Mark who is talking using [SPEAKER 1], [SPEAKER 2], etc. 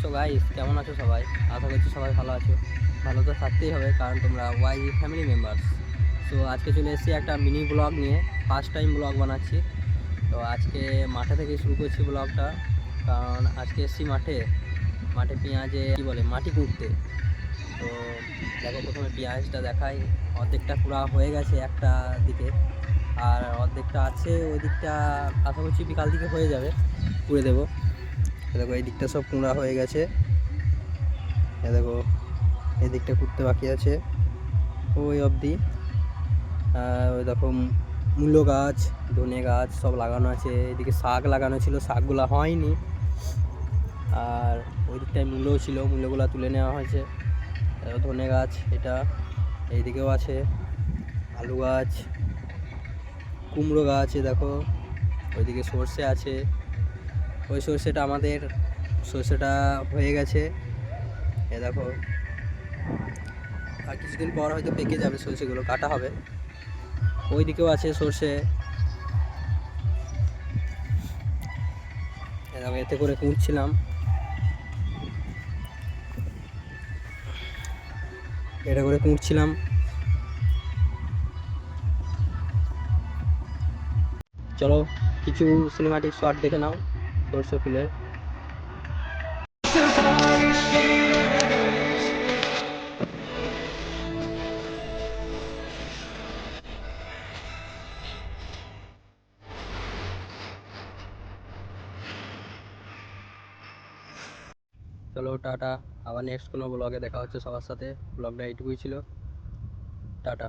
[SPEAKER 1] So guys, কেমন আছো সবাই? আশা করছি সবাই ভালো আছো। ভালো তো থাকতেই হবে, কারণ তোমরা ওয়াই ফ্যামিলি মেম্বার্স তো আজকে চলে এসেছি একটা মিনি ব্লগ নিয়ে ফার্স্ট টাইম ব্লগ বানাচ্ছি। তো আজকে মাঠে থেকে শুরু করছি ব্লগটা কারণ আজকে এসেছি মাঠে। মাঠে পেঁয়াজে, কী বলে, মাটি কুটতে। তো দেখো, প্রথমে পেঁয়াজটা দেখাই। অর্ধেকটা পুরা হয়ে গেছে একটা দিকে। আর অর্ধেকটা আছে ওই দিকটা, আশা করছি বিকাল দিকে হয়ে যাবে। পুড়ে দেবো। দেখো, এই দিকটা সব কুঁড়া হয়ে গেছে। দেখো, এই দিকটা কুটতে বাকি আছে। ওই অবধি। ওই দেখো, মূলো গাছ, ধনে গাছ সব লাগানো আছে। এদিকে শাক লাগানো ছিল, শাকগুলো হয়নি। আর ওই দিকটায় মূলো ছিল, মূলোগুলো তুলে নেওয়া হয়েছে। ধনে গাছ, এটা এইদিকেও আছে। আলু গাছ, কুমড়ো গাছ দেখো। ওইদিকে সর্ষে আছে। ওই সর্ষেটা আমাদের সর্ষেটা হয়ে গেছে। এ দেখো। আর কিছুদিন পর হয়তো পেকে যাবে সর্ষেগুলো, কাটা হবে। ওই দিকেও আছে সর্ষে। এতে করে কুঁড়ছিলাম। এটা করে কুঁড়ছিলাম। চলো, কিছু সিনেমাটিক শট দেখে নাও। সর্ষে ফুলের চলো টাটা, আবার নেক্সট কোনো ব্লগে দেখা হচ্ছে সবার সাথে। ব্লগটা এইটুকুই ছিল। টাটা।